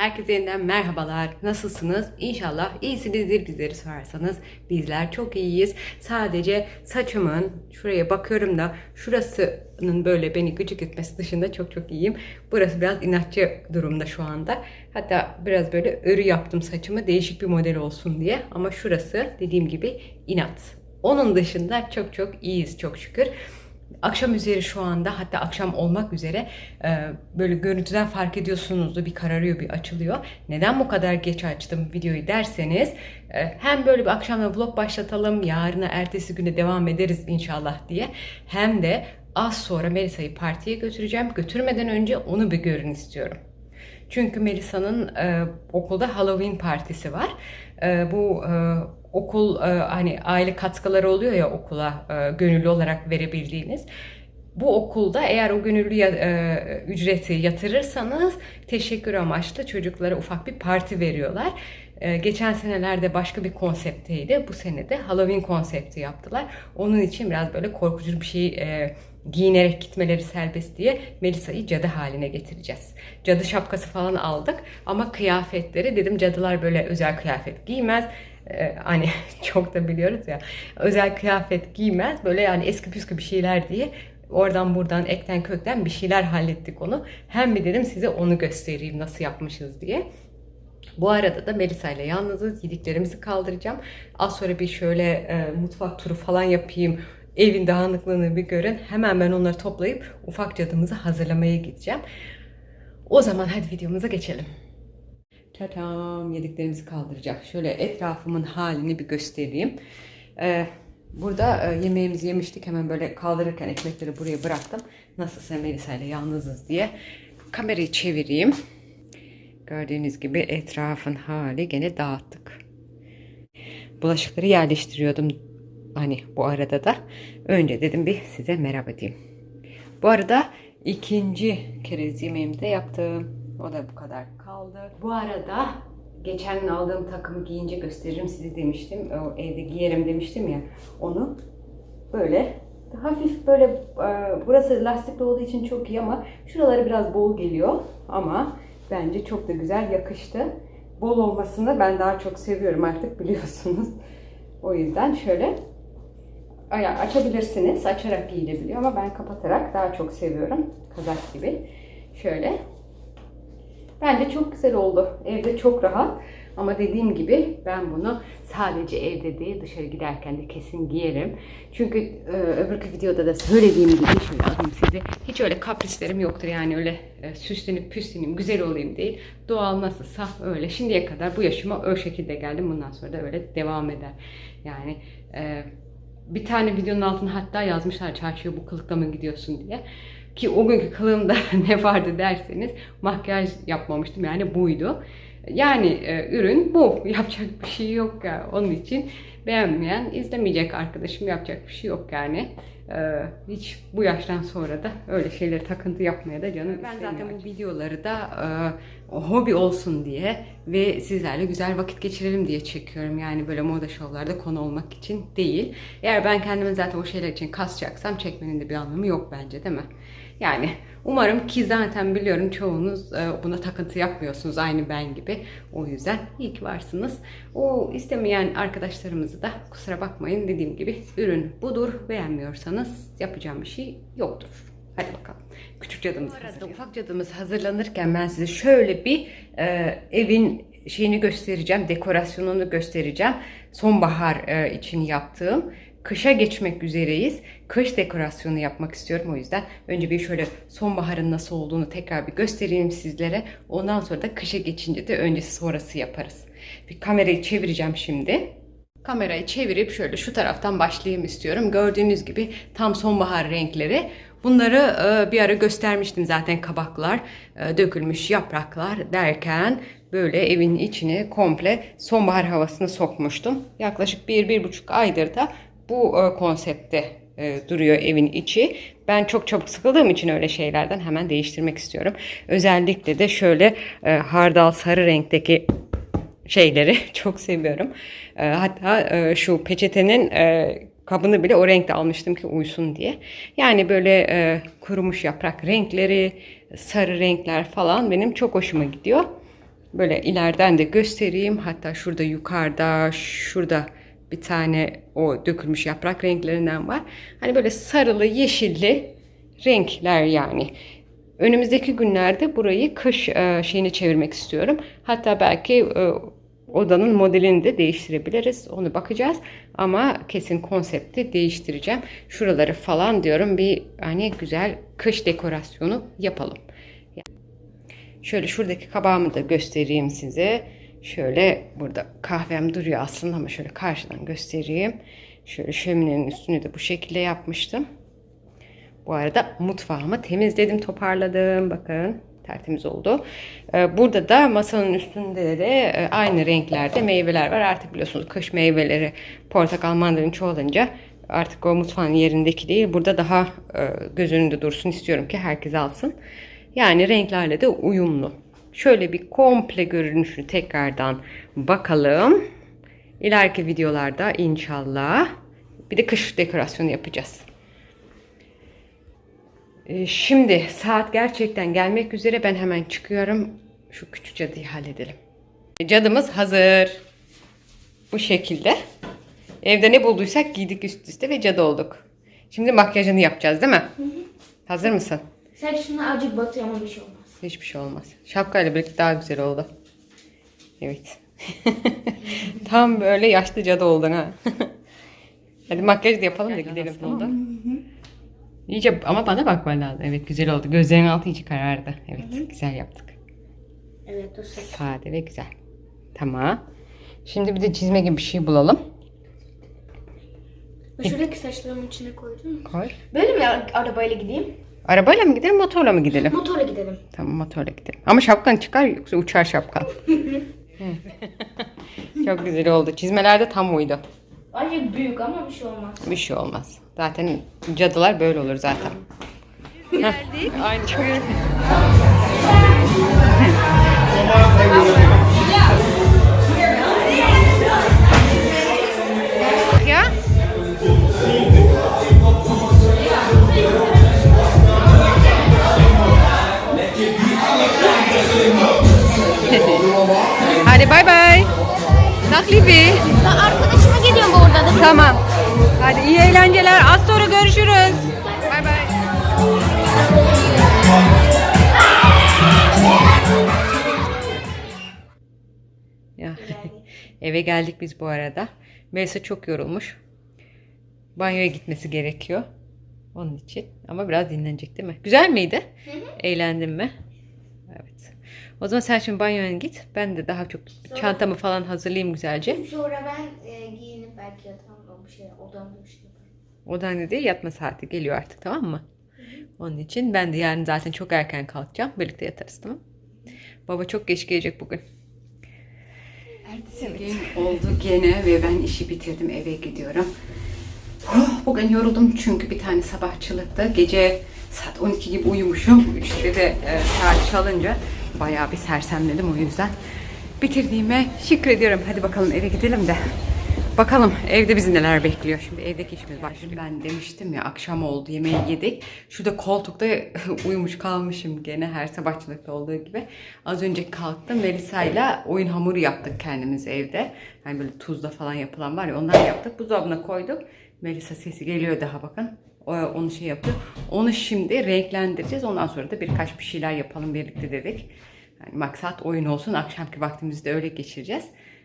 Herkese yeniden merhabalar. Nasılsınız? İnşallah iyisinizdir bizleri sorarsanız. Bizler çok iyiyiz. Sadece saçımın şuraya bakıyorum da şurasının böyle beni gıcık etmesi dışında çok çok iyiyim. Burası biraz inatçı durumda şu anda. Hatta biraz böyle örü yaptım saçımı değişik bir model olsun diye. Ama şurası dediğim gibi inat. Onun dışında çok çok iyiyiz çok şükür. Akşam üzeri şu anda hatta akşam olmak üzere e, böyle görüntüden fark ediyorsunuzdur bir kararıyor bir açılıyor. Neden bu kadar geç açtım videoyu derseniz e, hem böyle bir akşamda vlog başlatalım yarına ertesi güne devam ederiz inşallah diye hem de az sonra Melisa'yı partiye götüreceğim. Götürmeden önce onu bir görün istiyorum. Çünkü Melisa'nın e, okulda Halloween partisi var. E, bu e, okul e, hani aile katkıları oluyor ya okula e, gönüllü olarak verebildiğiniz. Bu okulda eğer o gönüllü ya- e, ücreti yatırırsanız teşekkür amaçlı çocuklara ufak bir parti veriyorlar. E, geçen senelerde başka bir konsepteydi. Bu sene de Halloween konsepti yaptılar. Onun için biraz böyle korkucu bir şey e, giyinerek gitmeleri serbest diye Melisa'yı cadı haline getireceğiz. Cadı şapkası falan aldık ama kıyafetleri dedim cadılar böyle özel kıyafet giymez. Ee, hani çok da biliyoruz ya özel kıyafet giymez böyle yani eski püskü bir şeyler diye oradan buradan ekten kökten bir şeyler hallettik onu. Hem bir dedim size onu göstereyim nasıl yapmışız diye. Bu arada da Melisa ile yalnızız. Yediklerimizi kaldıracağım. Az sonra bir şöyle e, mutfak turu falan yapayım. Evin dağınıklığını bir görün. Hemen ben onları toplayıp ufak cadımızı hazırlamaya gideceğim. O zaman hadi videomuza geçelim. Tatam yediklerimizi kaldıracağım. Şöyle etrafımın halini bir göstereyim. Ee, burada e, yemeğimizi yemiştik. Hemen böyle kaldırırken ekmekleri buraya bıraktım. Nasılsa Melisa ile yalnızız diye. Kamerayı çevireyim. Gördüğünüz gibi etrafın hali gene dağıttık. Bulaşıkları yerleştiriyordum hani bu arada da. Önce dedim bir size merhaba diyeyim. Bu arada ikinci kerez yemeğimi de yaptım. O da bu kadar kaldı. Bu arada geçen aldığım takımı giyince gösteririm size demiştim. O evde giyerim demiştim ya. Onu böyle hafif böyle e, burası lastikli olduğu için çok iyi ama şuraları biraz bol geliyor ama bence çok da güzel yakıştı. Bol olmasını ben daha çok seviyorum artık biliyorsunuz. O yüzden şöyle aya- açabilirsiniz. Açarak giyilebiliyor ama ben kapatarak daha çok seviyorum. Kazak gibi. Şöyle. Bence çok güzel oldu. Evde çok rahat. Ama dediğim gibi ben bunu sadece evde değil dışarı giderken de kesin giyerim. Çünkü e, öbürkü videoda da söylediğim gibi şöyle alayım size. Hiç öyle kaprislerim yoktur yani öyle e, süslenip püsleneyim, güzel olayım değil. Doğal nasılsa öyle. Şimdiye kadar bu yaşıma o şekilde geldim. Bundan sonra da öyle devam eder. Yani e, bir tane videonun altına hatta yazmışlar çarşıya bu kılıkla mı gidiyorsun diye. Ki o günkü kılığımda ne vardı derseniz makyaj yapmamıştım yani buydu. Yani e, ürün bu. Yapacak bir şey yok ya. Onun için beğenmeyen izlemeyecek arkadaşım yapacak bir şey yok yani. E, hiç bu yaştan sonra da öyle şeyleri takıntı yapmaya da canım Ben zaten bu videoları da e, hobi olsun diye ve sizlerle güzel vakit geçirelim diye çekiyorum. Yani böyle moda şovlarda konu olmak için değil. Eğer ben kendimi zaten o şeyler için kasacaksam çekmenin de bir anlamı yok bence değil mi? Yani umarım ki zaten biliyorum çoğunuz e, buna takıntı yapmıyorsunuz aynı ben gibi. O yüzden iyi ki varsınız. O istemeyen arkadaşlarımızı da kusura bakmayın dediğim gibi ürün budur. Beğenmiyorsanız yapacağım bir şey yoktur. Hadi bakalım. Küçük cadımız hazır. Ufak cadımız hazırlanırken ben size şöyle bir e, evin şeyini göstereceğim. Dekorasyonunu göstereceğim. Sonbahar e, için yaptığım. Kışa geçmek üzereyiz. Kış dekorasyonu yapmak istiyorum o yüzden. Önce bir şöyle sonbaharın nasıl olduğunu tekrar bir göstereyim sizlere. Ondan sonra da kışa geçince de öncesi sonrası yaparız. Bir kamerayı çevireceğim şimdi. Kamerayı çevirip şöyle şu taraftan başlayayım istiyorum. Gördüğünüz gibi tam sonbahar renkleri. Bunları e, bir ara göstermiştim zaten kabaklar, e, dökülmüş yapraklar derken böyle evin içine komple sonbahar havasını sokmuştum. Yaklaşık bir, bir buçuk aydır da bu e, konsepte e, duruyor evin içi. Ben çok çabuk sıkıldığım için öyle şeylerden hemen değiştirmek istiyorum. Özellikle de şöyle e, hardal sarı renkteki şeyleri çok seviyorum. E, hatta şu peçetenin kabını bile o renkte almıştım ki uysun diye. Yani böyle kurumuş yaprak renkleri, sarı renkler falan benim çok hoşuma gidiyor. Böyle ileriden de göstereyim. Hatta şurada yukarıda, şurada bir tane o dökülmüş yaprak renklerinden var. Hani böyle sarılı, yeşilli renkler yani. Önümüzdeki günlerde burayı kış e, şeyine çevirmek istiyorum. Hatta belki e, odanın modelini de değiştirebiliriz. Onu bakacağız. Ama kesin konsepti değiştireceğim. Şuraları falan diyorum bir hani güzel kış dekorasyonu yapalım. Şöyle şuradaki kabağımı da göstereyim size. Şöyle burada kahvem duruyor aslında ama şöyle karşıdan göstereyim. Şöyle şöminenin üstünü de bu şekilde yapmıştım. Bu arada mutfağımı temizledim, toparladım. Bakın tertemiz oldu. Ee, Burada da masanın üstünde de e, aynı renklerde meyveler var. Artık biliyorsunuz kış meyveleri portakal, mandalina çoğalınca artık o mutfağın yerindeki değil. Burada daha e, göz önünde dursun istiyorum ki herkes alsın. Yani renklerle de uyumlu. Şöyle bir komple görünüşünü tekrardan bakalım. İleriki videolarda inşallah bir de kış dekorasyonu yapacağız. Ee, Şimdi saat gerçekten gelmek üzere. Ben hemen çıkıyorum. Şu küçük cadıyı halledelim. Cadımız hazır. Bu şekilde. Evde ne bulduysak giydik üst üste ve cadı olduk. Şimdi makyajını yapacağız değil mi? Hazır mısın? Sen şunu azıcık batıyor ama bir şey olmaz. Hiçbir şey olmaz. Şapkayla birlikte daha güzel oldu. Evet. Tam böyle yaşlı cadı oldun ha. Hadi makyaj da yapalım da gidelim tamam İyice ama bana bakman lazım. Evet güzel oldu. Gözlerin altı iyice karardı. Evet güzel yaptık. Evet o saç. Sade ve güzel. Tamam. Şimdi bir de çizme gibi bir şey bulalım. Şuradaki saçlarımın içine koydun mu? Koy. Böyle mi arabayla gideyim? Arabayla mı gidelim motorla mı gidelim? Motorla gidelim. Tamam motorla gidelim. Ama şapkan çıkar yoksa uçar şapkan. Çok güzel oldu. Çizmeler de tam uydu. Azıcık büyük ama bir şey olmaz. Bir şey olmaz. Zaten cadılar böyle olur zaten. Geldik. Aynı çok Liebe. Ben arkadaşıma gidiyorum bu değil mi? Tamam. Hadi iyi eğlenceler. Az sonra görüşürüz. Bay bay. Ya eve geldik biz bu arada. Melisa çok yorulmuş. Banyoya gitmesi gerekiyor. Onun için. Ama biraz dinlenecek değil mi? Güzel miydi? Eğlendin mi? Evet. O zaman sen şimdi banyoya git. Ben de daha çok çantamı falan hazırlayayım güzelce. Sonra ben e, giyinip belki yatamam o bir şey odamda bir şey yaparım. Odan dedi yatma saati geliyor artık tamam mı? Onun için ben de yarın zaten çok erken kalkacağım. Birlikte yatarız tamam Baba çok geç gelecek bugün. Ertesi gün oldu gene ve ben işi bitirdim eve gidiyorum. Oh, bugün yoruldum çünkü bir tane sabahçılıkta gece saat 12 gibi uyumuşum. 3'te de e, saat çalınca bayağı bir sersemledim o yüzden. Bitirdiğime şükrediyorum. Hadi bakalım eve gidelim de. Bakalım evde bizi neler bekliyor. Şimdi evdeki işimiz başlıyor. Ben demiştim ya akşam oldu yemeği yedik. Şurada koltukta uyumuş kalmışım gene her sabahçılıkta olduğu gibi. Az önce kalktım Melisa'yla oyun hamuru yaptık kendimiz evde. Yani böyle tuzla falan yapılan var ya ondan yaptık. Buzdolabına koyduk. Melisa sesi geliyor daha bakın. Onu şey yapıyor. Onu şimdi renklendireceğiz. Ondan sonra da birkaç bir şeyler yapalım birlikte dedik. Yani maksat oyun olsun. Akşamki vaktimizi de öyle geçireceğiz.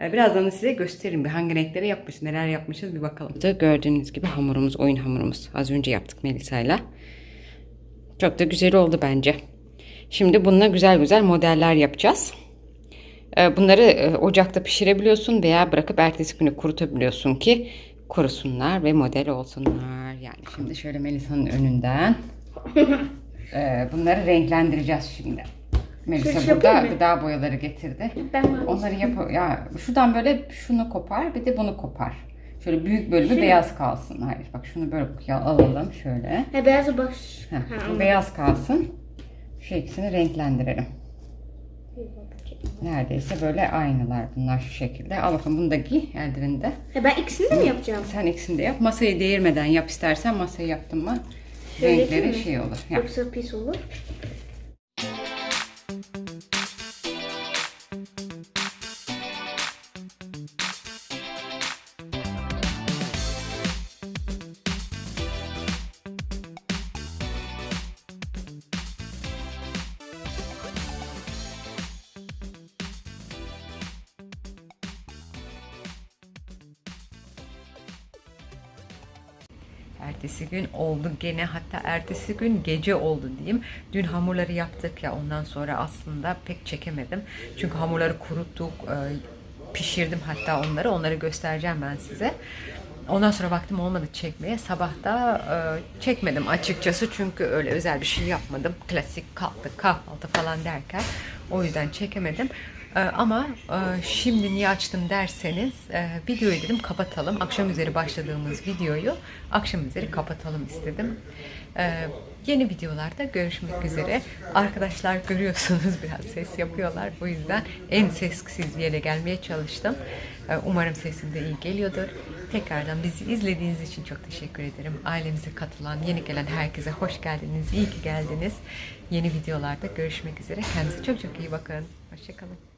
Ee, Birazdan da size göstereyim bir hangi renkleri yapmışız, neler yapmışız bir bakalım. Burada gördüğünüz gibi hamurumuz, oyun hamurumuz. Az önce yaptık Melisa'yla. Çok da güzel oldu bence. Şimdi bununla güzel güzel modeller yapacağız. Ee, Bunları e, ocakta pişirebiliyorsun veya bırakıp ertesi günü kurutabiliyorsun ki kurusunlar ve model olsunlar. Yani şimdi şöyle Melisa'nın önünden e, bunları renklendireceğiz şimdi. Melisa şey burada gıda boyaları getirdi. Ben. Onları yap ya şuradan böyle şunu kopar bir de bunu kopar. Şöyle büyük bölümü beyaz kalsın. Hayır bak şunu böyle alalım şöyle. He beyazı baş. Heh, Ha, beyaz kalsın. Şu ikisini renklendirelim. Neredeyse böyle aynılar bunlar şu şekilde. Al bakalım bunu da giy eldiveni de. He ben ikisini de mi yapacağım? Sen ikisini de yap. Masayı değirmeden yap istersen masayı yaptın mı Şöyle renkleri şey olur. Yap. Yoksa pis olur. Ertesi gün oldu gene hatta ertesi gün gece oldu diyeyim. Dün hamurları yaptık ya ondan sonra aslında pek çekemedim. Çünkü hamurları kuruttuk, e, pişirdim hatta onları. Onları göstereceğim ben size. Ondan sonra vaktim olmadı çekmeye. Sabah da e, çekmedim açıkçası çünkü öyle özel bir şey yapmadım. Klasik kalktık kahvaltı falan derken. O yüzden çekemedim. E, ama e, şimdi niye açtım derseniz e, videoyu dedim kapatalım. Akşam üzeri başladığımız videoyu akşam üzeri kapatalım istedim. E, yeni videolarda görüşmek üzere. Arkadaşlar görüyorsunuz biraz ses yapıyorlar. O yüzden en sessiz yere gelmeye çalıştım. E, umarım sesim de iyi geliyordur. Tekrardan bizi izlediğiniz için çok teşekkür ederim. Ailemize katılan, yeni gelen herkese hoş geldiniz. İyi ki geldiniz. Yeni videolarda görüşmek üzere. Kendinize çok çok iyi bakın. Hoşçakalın.